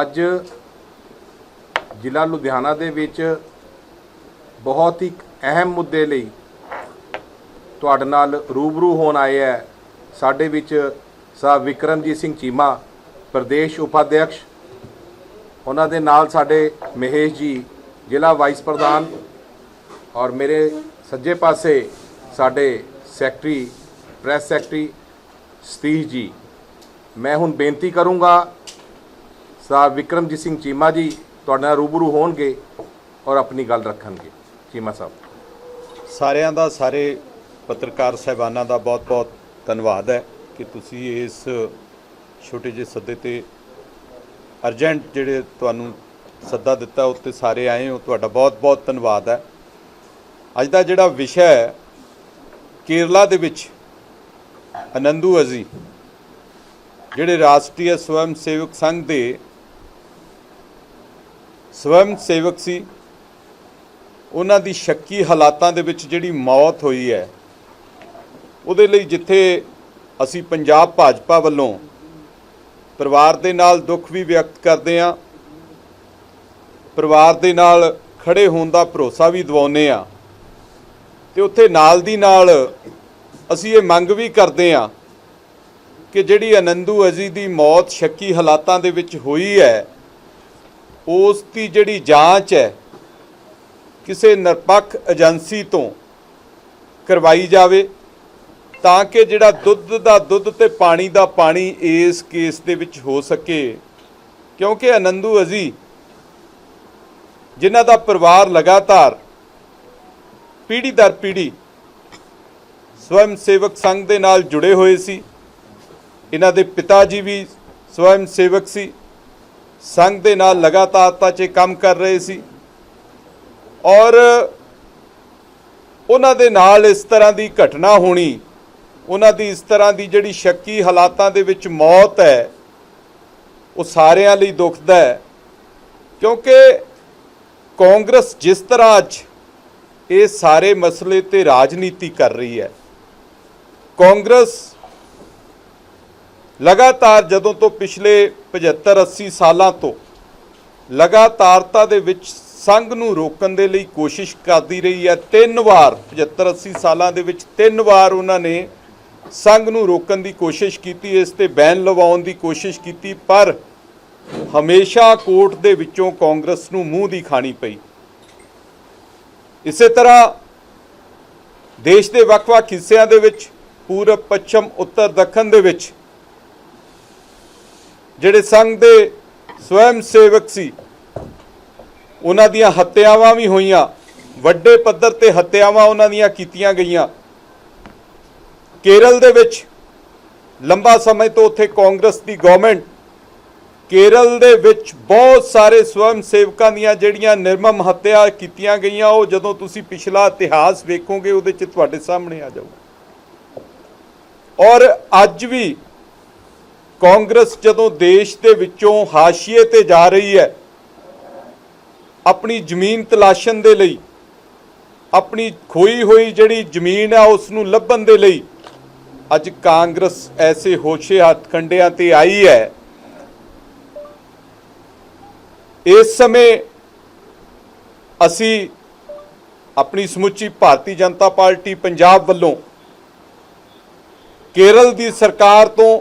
ਅੱਜ ਜ਼ਿਲ੍ਹਾ ਲੁਧਿਆਣਾ ਦੇ ਵਿੱਚ ਬਹੁਤ ਹੀ ਅਹਿਮ ਮੁੱਦੇ ਲਈ ਤੁਹਾਡੇ ਨਾਲ ਰੂਬਰੂ ਹੋਣ ਆਏ ਹੈ। ਸਾਡੇ ਵਿੱਚ ਸਾਹਿਬ ਵਿਕਰਮਜੀਤ ਸਿੰਘ ਚੀਮਾ, ਪ੍ਰਦੇਸ਼ ਉਪਾਧਿਅਕਸ਼, ਉਹਨਾਂ ਦੇ ਨਾਲ ਸਾਡੇ ਮਹੇਸ਼ ਜੀ, ਜ਼ਿਲ੍ਹਾ ਵਾਈਸ ਪ੍ਰਧਾਨ ਔਰ ਮੇਰੇ ਸੱਜੇ ਪਾਸੇ ਸਾਡੇ ਸੈਕਟਰੀ, ਪ੍ਰੈਸ ਸੈਕਟਰੀ ਸਤੀਸ਼ ਜੀ। ਮੈਂ ਹੁਣ ਬੇਨਤੀ ਕਰੂੰਗਾ ਸਾਹਿਬ ਵਿਕਰਮਜੀਤ ਸਿੰਘ ਚੀਮਾ ਜੀ ਤੁਹਾਡੇ ਨਾਲ ਰੂਬਰੂ ਹੋਣਗੇ ਔਰ ਆਪਣੀ ਗੱਲ ਰੱਖਣਗੇ। ਚੀਮਾ ਸਾਹਿਬ। ਸਾਰਿਆਂ ਦਾ, ਸਾਰੇ ਪੱਤਰਕਾਰ ਸਹਿਬਾਨਾਂ ਦਾ ਬਹੁਤ-ਬਹੁਤ ਧੰਨਵਾਦ ਹੈ ਕਿ ਤੁਸੀਂ ਇਸ ਛੋਟੇ ਜਿਹੇ ਸੱਦੇ ਤੇ ਅਰਜੈਂਟ ਜਿਹੜੇ ਤੁਹਾਨੂੰ ਸੱਦਾ ਦਿੱਤਾ, ਉੱਤੇ ਸਾਰੇ ਆਏ ਹੋ। ਤੁਹਾਡਾ ਬਹੁਤ-ਬਹੁਤ ਧੰਨਵਾਦ ਹੈ। ਅੱਜ ਦਾ ਜਿਹੜਾ ਵਿਸ਼ਾ ਹੈ, ਕੇਰਲਾ ਦੇ ਵਿੱਚ ਅਨੰਦੂ ਅਜ਼ੀ, ਜਿਹੜੇ ਰਾਸ਼ਟਰੀ ਸਵੈਮ ਸੇਵਕ ਸੰਘ ਦੇ ਸਵੈਮ ਸੇਵਕ ਸੀ। ਉਹਨਾਂ ਦੀ ਸ਼ੱਕੀ ਹਾਲਾਤਾਂ ਦੇ ਵਿੱਚ ਜਿਹੜੀ ਮੌਤ ਹੋਈ ਹੈ, ਉਹਦੇ ਲਈ ਜਿੱਥੇ ਅਸੀਂ ਪੰਜਾਬ ਭਾਜਪਾ ਵੱਲੋਂ ਪਰਿਵਾਰ ਦੇ ਨਾਲ ਦੁੱਖ ਵੀ ਵਿਅਕਤ ਕਰਦੇ ਹਾਂ, ਪਰਿਵਾਰ ਦੇ ਨਾਲ ਖੜੇ ਹੋਣ ਦਾ ਭਰੋਸਾ ਵੀ ਦਿਵਾਉਂਦੇ ਆ ਤੇ ਉੱਥੇ ਨਾਲ ਦੀ ਨਾਲ ਅਸੀਂ ਇਹ ਮੰਗ ਵੀ ਕਰਦੇ ਹਾਂ ਕਿ ਜਿਹੜੀ ਆਨੰਦੂ ਅਜ਼ੀ ਦੀ ਮੌਤ ਸ਼ੱਕੀ ਹਾਲਾਤਾਂ ਦੇ ਵਿੱਚ ਹੋਈ ਹੈ ਉਸ ਦੀ ਜਿਹੜੀ ਜਾਂਚ ਹੈ, ਕਿਸੇ ਨਿਰਪੱਖ ਏਜੰਸੀ ਤੋਂ ਕਰਵਾਈ ਜਾਵੇ, ਤਾਂ ਕਿ ਜਿਹੜਾ ਦੁੱਧ ਦਾ ਦੁੱਧ ਤੇ ਪਾਣੀ ਦਾ ਪਾਣੀ ਇਸ ਕੇਸ ਦੇ ਵਿੱਚ ਹੋ ਸਕੇ। ਕਿਉਂਕਿ ਆਨੰਦੂ ਅਜ਼ੀ, ਜਿਨ੍ਹਾਂ ਦਾ ਪਰਿਵਾਰ ਲਗਾਤਾਰ ਪੀੜ੍ਹੀ ਦਰ ਪੀੜ੍ਹੀ ਸਵੈਮ ਸੇਵਕ ਸੰਘ ਦੇ ਨਾਲ ਜੁੜੇ ਹੋਏ ਸੀ, ਇਹਨਾਂ ਦੇ ਪਿਤਾ ਜੀ ਵੀ ਸਵੈਮ ਸੇਵਕ ਸੀ ਸੰਘ ਦੇ ਨਾਲ ਲਗਾਤਾਰਤਾ 'ਚ ਕੰਮ ਕਰ ਰਹੇ ਸੀ। ਔਰ ਉਹਨਾਂ ਦੇ ਨਾਲ ਇਸ ਤਰ੍ਹਾਂ ਦੀ ਘਟਨਾ ਹੋਣੀ, ਉਹਨਾਂ ਦੀ ਇਸ ਤਰ੍ਹਾਂ ਦੀ ਜਿਹੜੀ ਸ਼ੱਕੀ ਹਾਲਾਤਾਂ ਦੇ ਵਿੱਚ ਮੌਤ ਹੈ, ਉਹ ਸਾਰਿਆਂ ਲਈ ਦੁਖਦਾ ਹੈ। ਕਿਉਂਕਿ ਕਾਂਗਰਸ ਜਿਸ ਤਰ੍ਹਾਂ ਅੱਜ ਇਹ ਸਾਰੇ ਮਸਲੇ ਤੇ ਰਾਜਨੀਤੀ ਕਰ ਰਹੀ ਹੈ, ਕਾਂਗਰਸ ਲਗਾਤਾਰ ਜਦੋਂ ਤੋਂ ਪਿਛਲੇ 75 80 ਸਾਲਾਂ ਤੋਂ ਲਗਾਤਾਰਤਾ ਦੇ ਵਿੱਚ ਸੰਘ ਨੂੰ ਰੋਕਣ ਦੇ ਲਈ ਕੋਸ਼ਿਸ਼ ਕਰਦੀ ਰਹੀ ਹੈ, ਤਿੰਨ ਵਾਰ 75 80 ਸਾਲਾਂ ਦੇ ਵਿੱਚ ਤਿੰਨ ਵਾਰ ਉਹਨਾਂ ਨੇ ਸੰਘ ਨੂੰ ਰੋਕਣ ਦੀ ਕੋਸ਼ਿਸ਼ ਕੀਤੀ, ਇਸ ਤੇ ਬੈਨ ਲਵਾਉਣ ਦੀ ਕੋਸ਼ਿਸ਼ ਕੀਤੀ, ਪਰ ਹਮੇਸ਼ਾ ਕੋਰਟ ਦੇ ਵਿੱਚੋਂ ਕਾਂਗਰਸ ਨੂੰ ਮੂੰਹ ਦੀ ਖਾਣੀ ਪਈ। ਇਸੇ ਤਰ੍ਹਾਂ ਦੇਸ਼ ਦੇ ਵੱਖ-ਵੱਖ ਹਿੱਸਿਆਂ ਦੇ ਵਿੱਚ, ਪੂਰਬ, ਪੱਛਮ, ਉੱਤਰ, ਦੱਖਣ ਦੇ ਵਿੱਚ ਜਿਹੜੇ ਸੰਘ ਦੇ ਸਵੈਮ ਸੇਵਕ ਸੀ, ਉਹਨਾਂ ਦੀਆਂ ਹੱਤਿਆਵਾਂ ਵੀ ਹੋਈਆਂ, ਵੱਡੇ ਪੱਧਰ ਤੇ ਹੱਤਿਆਵਾਂ ਉਹਨਾਂ ਦੀਆਂ ਕੀਤੀਆਂ ਗਈਆਂ। ਕੇਰਲ ਦੇ ਵਿੱਚ ਲੰਬਾ ਸਮੇਂ ਤੋਂ ਉੱਥੇ ਕਾਂਗਰਸ ਦੀ ਗਵਰਨਮੈਂਟ ਕੇਰਲ ਦੇ ਵਿੱਚ ਬਹੁਤ ਸਾਰੇ ਸਵੈਮ ਸੇਵਕਾਂ ਦੀਆਂ ਜਿਹੜੀਆਂ ਨਿਰਮਮ ਹੱਤਿਆ ਕੀਤੀਆਂ ਗਈਆਂ, ਉਹ ਜਦੋਂ ਤੁਸੀਂ ਪਿਛਲਾ ਇਤਿਹਾਸ ਵੇਖੋਗੇ, ਉਹਦੇ 'ਚ ਤੁਹਾਡੇ ਸਾਹਮਣੇ ਆ ਜਾਊਗਾ। ਔਰ ਅੱਜ ਵੀ ਕਾਂਗਰਸ ਜਦੋਂ ਦੇਸ਼ ਦੇ ਵਿੱਚੋਂ ਹਾਸ਼ੀਏ ਤੇ ਜਾ ਰਹੀ ਹੈ, ਆਪਣੀ ਜ਼ਮੀਨ ਤਲਾਸ਼ਣ ਦੇ ਲਈ, ਆਪਣੀ ਖੋਈ ਹੋਈ ਜਿਹੜੀ ਜ਼ਮੀਨ ਹੈ ਉਸ ਨੂੰ ਲੱਭਣ ਦੇ ਲਈ, ਅੱਜ ਕਾਂਗਰਸ ਐਸੇ ਹੋਸ਼ੇ ਹੱਥ ਕੰਡਿਆਂ ਤੇ ਆਈ ਹੈ। ਇਸ ਸਮੇਂ ਅਸੀਂ ਆਪਣੀ ਸਮੁੱਚੀ ਭਾਰਤੀ ਜਨਤਾ ਪਾਰਟੀ ਪੰਜਾਬ ਵੱਲੋਂ ਕੇਰਲ ਦੀ ਸਰਕਾਰ ਤੋਂ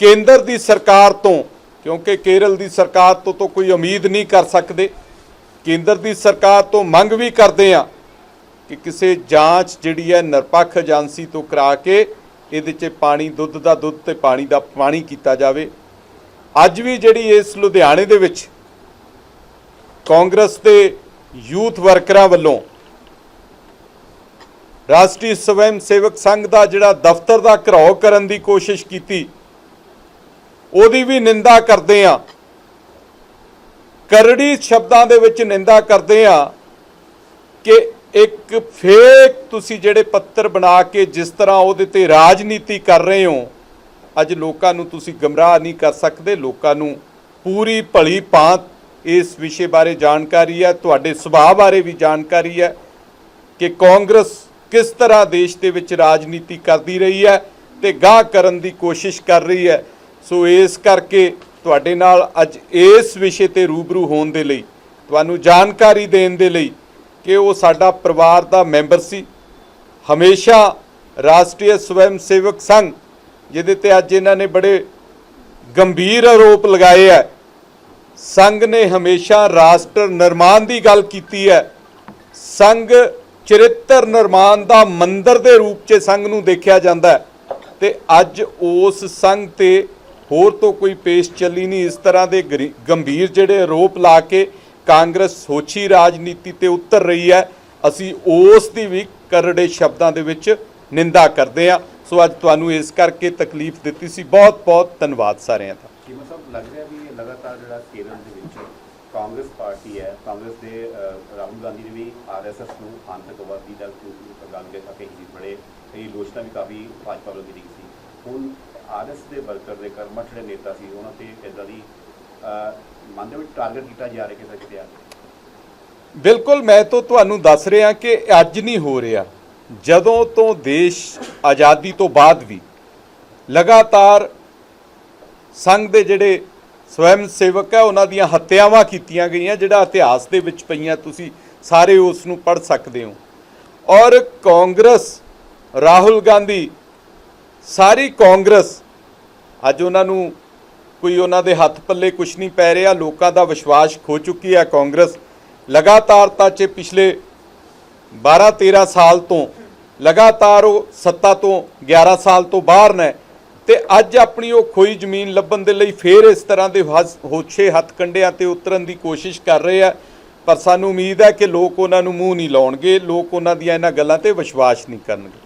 ਕੇਂਦਰ ਦੀ ਸਰਕਾਰ ਤੋਂ, ਕਿਉਂਕਿ ਕੇਰਲ ਦੀ ਸਰਕਾਰ ਤੋਂ ਤਾਂ ਕੋਈ ਉਮੀਦ ਨਹੀਂ ਕਰ ਸਕਦੇ, ਕੇਂਦਰ ਦੀ ਸਰਕਾਰ ਤੋਂ ਮੰਗ ਵੀ ਕਰਦੇ ਆ ਕਿ ਕਿਸੇ ਜਾਂਚ ਜਿਹੜੀ ਹੈ ਨਿਰਪੱਖ ਏਜੰਸੀ ਤੋਂ ਕਰਾ ਕੇ ਇਹਦੇ 'ਚ ਪਾਣੀ, ਦੁੱਧ ਦਾ ਦੁੱਧ ਤੇ ਪਾਣੀ ਦਾ ਪਾਣੀ ਕੀਤਾ ਜਾਵੇ। ਅੱਜ ਵੀ ਜਿਹੜੀ ਇਸ ਲੁਧਿਆਣੇ ਦੇ ਵਿੱਚ ਕਾਂਗਰਸ ਦੇ ਯੂਥ ਵਰਕਰਾਂ ਵੱਲੋਂ ਰਾਸ਼ਟਰੀ ਸਵੈਮ ਸੇਵਕ ਸੰਘ ਦਾ ਜਿਹੜਾ ਦਫ਼ਤਰ ਦਾ ਘਰਾਓ ਕਰਨ ਦੀ ਕੋਸ਼ਿਸ਼ ਕੀਤੀ ਉਹਦੀ ਵੀ ਨਿੰਦਾ ਕਰਦੇ ਆ। ਕਰੜੀ ਸ਼ਬਦਾਂ ਦੇ ਵਿੱਚ ਨਿੰਦਾ ਕਰਦੇ ਆ ਕਿ ਇੱਕ ਫੇਕ ਤੁਸੀਂ ਜਿਹੜੇ ਪੱਤਰ ਬਣਾ ਕੇ ਜਿਸ ਤਰ੍ਹਾਂ ਉਹਦੇ ਤੇ ਰਾਜਨੀਤੀ ਕਰ ਰਹੇ ਹੋ, ਅੱਜ ਲੋਕਾਂ ਨੂੰ ਤੁਸੀਂ ਗਮਰਾਹ ਨਹੀਂ ਕਰ ਸਕਦੇ, ਲੋਕਾਂ ਨੂੰ ਪੂਰੀ ਭਲੀ ਭਾਂਤ ਇਸ ਵਿਸ਼ੇ ਬਾਰੇ ਜਾਣਕਾਰੀ ਹੈ, ਤੁਹਾਡੇ ਸੁਭਾਅ ਬਾਰੇ ਵੀ ਜਾਣਕਾਰੀ ਹੈ ਕਿ ਕਾਂਗਰਸ ਕਿਸ ਤਰ੍ਹਾਂ ਦੇਸ਼ ਦੇ ਵਿੱਚ ਰਾਜਨੀਤੀ ਕਰਦੀ ਰਹੀ ਹੈ ਤੇ ਗਾਹ ਕਰਨ ਦੀ ਕੋਸ਼ਿਸ਼ ਕਰ ਰਹੀ ਹੈ। ਸੋ ਇਸ ਕਰਕੇ ਤੁਹਾਡੇ ਨਾਲ ਅੱਜ ਇਸ ਵਿਸ਼ੇ ਤੇ ਰੂਬਰੂ ਹੋਣ ਦੇ ਲਈ, ਤੁਹਾਨੂੰ ਜਾਣਕਾਰੀ ਦੇਣ ਦੇ ਲਈ ਕਿ ਉਹ ਸਾਡਾ ਪਰਿਵਾਰ ਦਾ ਮੈਂਬਰ ਸੀ। ਹਮੇਸ਼ਾ ਰਾਸ਼ਟਰੀ ਸਵੈਮ ਸੇਵਕ ਸੰਘ, ਜਿਹਦੇ ਤੇ ਅੱਜ ਇਹਨਾਂ ਨੇ ਬੜੇ ਗੰਭੀਰ ਆਰੋਪ ਲਗਾਏ ਹੈ ਸੰਘ ਨੇ ਹਮੇਸ਼ਾ ਰਾਸ਼ਟਰ ਨਿਰਮਾਣ ਦੀ ਗੱਲ ਕੀਤੀ ਹੈ ਸੰਘ ਚਰਿੱਤਰ ਨਿਰਮਾਣ ਦਾ ਮੰਦਰ ਦੇ ਰੂਪ 'ਚ ਸੰਘ ਨੂੰ ਦੇਖਿਆ ਜਾਂਦਾ ਹੈ ਤੇ ਅੱਜ ਉਸ ਸੰਘ ਤੇ ਹੋਰ ਤੋਂ ਕੋਈ ਪੇਸ਼ ਚੱਲੀ ਨਹੀਂ। ਇਸ ਤਰ੍ਹਾਂ ਦੇ ਗਰੀ- ਗੰਭੀਰ ਜਿਹੜੇ ਆਰੋਪ ਲਾ ਕੇ ਕਾਂਗਰਸ ਸੋਚੀ ਰਾਜਨੀਤੀ ਤੇ ਉਤਰ ਰਹੀ ਹੈ, ਅਸੀਂ ਉਸ ਦੀ ਵੀ ਕਰੜੇ ਸ਼ਬਦਾਂ ਦੇ ਵਿੱਚ ਨਿੰਦਾ ਕਰਦੇ ਹਾਂ। ਸੋ ਅੱਜ ਤੁਹਾਨੂੰ ਇਸ ਕਰਕੇ ਤਕਲੀਫ ਦਿੱਤੀ ਸੀ। ਬਹੁਤ ਬਹੁਤ ਧੰਨਵਾਦ ਸਾਰਿਆਂ ਦਾ। ਚੀਮਾ ਸਾਹਿਬ, ਲੱਗ ਰਿਹਾ ਵੀ ਇਹ ਲਗਾਤਾਰ ਜਿਹੜਾ ਕੇਰਲ ਦੇ ਵਿੱਚ ਕਾਂਗਰਸ ਪਾਰਟੀ ਹੈ, ਕਾਂਗਰਸ ਦੇ ਰਾਹੁਲ ਗਾਂਧੀ ਨੇ ਵੀ ਆਰਐਸਐਸ ਨੂੰ ਆਤੰਕਵਾਦੀ ਦਾ ਗੱਲ ਕੇ ਬੜੇ ਇਹ ਲੋਚਨਾ ਵੀ ਕਾਫੀ ਭਾਜਪਾ ਵੱਲੋਂ ਕੀਤੀ ਸੀ। ਹੁਣ ਆਰਐਸ ਦੇ ਵਰਕਰ ਦੇ ਕਰਮਠ ਜਿਹੜੇ ਨੇਤਾ ਸੀ, ਉਹਨਾਂ ਤੇ ਇਦਾਂ ਦੀ ਮਨ ਦੇ ਵਿੱਚ ਟਾਰਗੇਟ ਕੀਤਾ ਜਾ ਰਿਹਾ ਕਿਸੇ ਕਿਤੇ ਆ ਬਿਲਕੁਲ, ਮੈਂ ਤਾਂ ਤੁਹਾਨੂੰ ਦੱਸ ਰਿਹਾ ਕਿ ਅੱਜ ਨਹੀਂ ਹੋ ਰਿਹਾ। ਜਦੋਂ ਤੋਂ ਦੇਸ਼ ਆਜ਼ਾਦੀ ਤੋਂ ਬਾਅਦ ਵੀ ਲਗਾਤਾਰ ਸੰਘ ਦੇ ਜਿਹੜੇ ਸਵੈਮ ਸੇਵਕ ਹੈ ਉਹਨਾਂ ਦੀਆਂ ਹੱਤਿਆਵਾਂ ਕੀਤੀਆਂ ਗਈਆਂ, ਜਿਹੜਾ ਇਤਿਹਾਸ ਦੇ ਵਿੱਚ ਪਈਆਂ, ਤੁਸੀਂ ਸਾਰੇ ਉਸ ਨੂੰ ਪੜ੍ਹ ਸਕਦੇ ਹੋ। ਔਰ ਕਾਂਗਰਸ, ਰਾਹੁਲ ਗਾਂਧੀ ਸਾਰੀ ਕਾਂਗਰਸ ਅੱਜ ਉਹਨਾਂ ਨੂੰ ਕੋਈ ਉਹਨਾਂ ਦੇ ਹੱਥ ਪੱਲੇ ਕੁਝ ਨਹੀਂ ਪੈ ਰਿਹਾ, ਲੋਕਾਂ ਦਾ ਵਿਸ਼ਵਾਸ ਖੋ ਚੁੱਕੀ ਹੈ ਕਾਂਗਰਸ। ਲਗਾਤਾਰ ਤਾਂ 'ਚ ਪਿਛਲੇ 12 13 ਸਾਲ ਤੋਂ, ਲਗਾਤਾਰ ਉਹ ਸੱਤਾ ਤੋਂ 11 ਸਾਲ ਤੋਂ ਬਾਹਰ ਨੇ ਤੇ ਅੱਜ ਆਪਣੀ ਉਹ ਖੋਈ ਜ਼ਮੀਨ ਲੱਭਣ ਦੇ ਲਈ ਫੇਰ ਇਸ ਤਰ੍ਹਾਂ ਦੇ ਹਸ- ਹੋਛੇ ਹੱਥ ਕੰਡਿਆਂ ਤੇ ਉਤਰਨ ਦੀ ਕੋਸ਼ਿਸ਼ ਕਰ ਰਹੇ ਆ। ਪਰ ਸਾਨੂੰ ਉਮੀਦ ਹੈ ਕਿ ਲੋਕ ਉਹਨਾਂ ਨੂੰ ਮੂੰਹ ਨਹੀਂ ਲਾਉਣਗੇ, ਲੋਕ ਉਹਨਾਂ ਦੀਆਂ ਇਹਨਾਂ ਗੱਲਾਂ ਤੇ ਵਿਸ਼ਵਾਸ ਨਹੀਂ ਕਰਨਗੇ।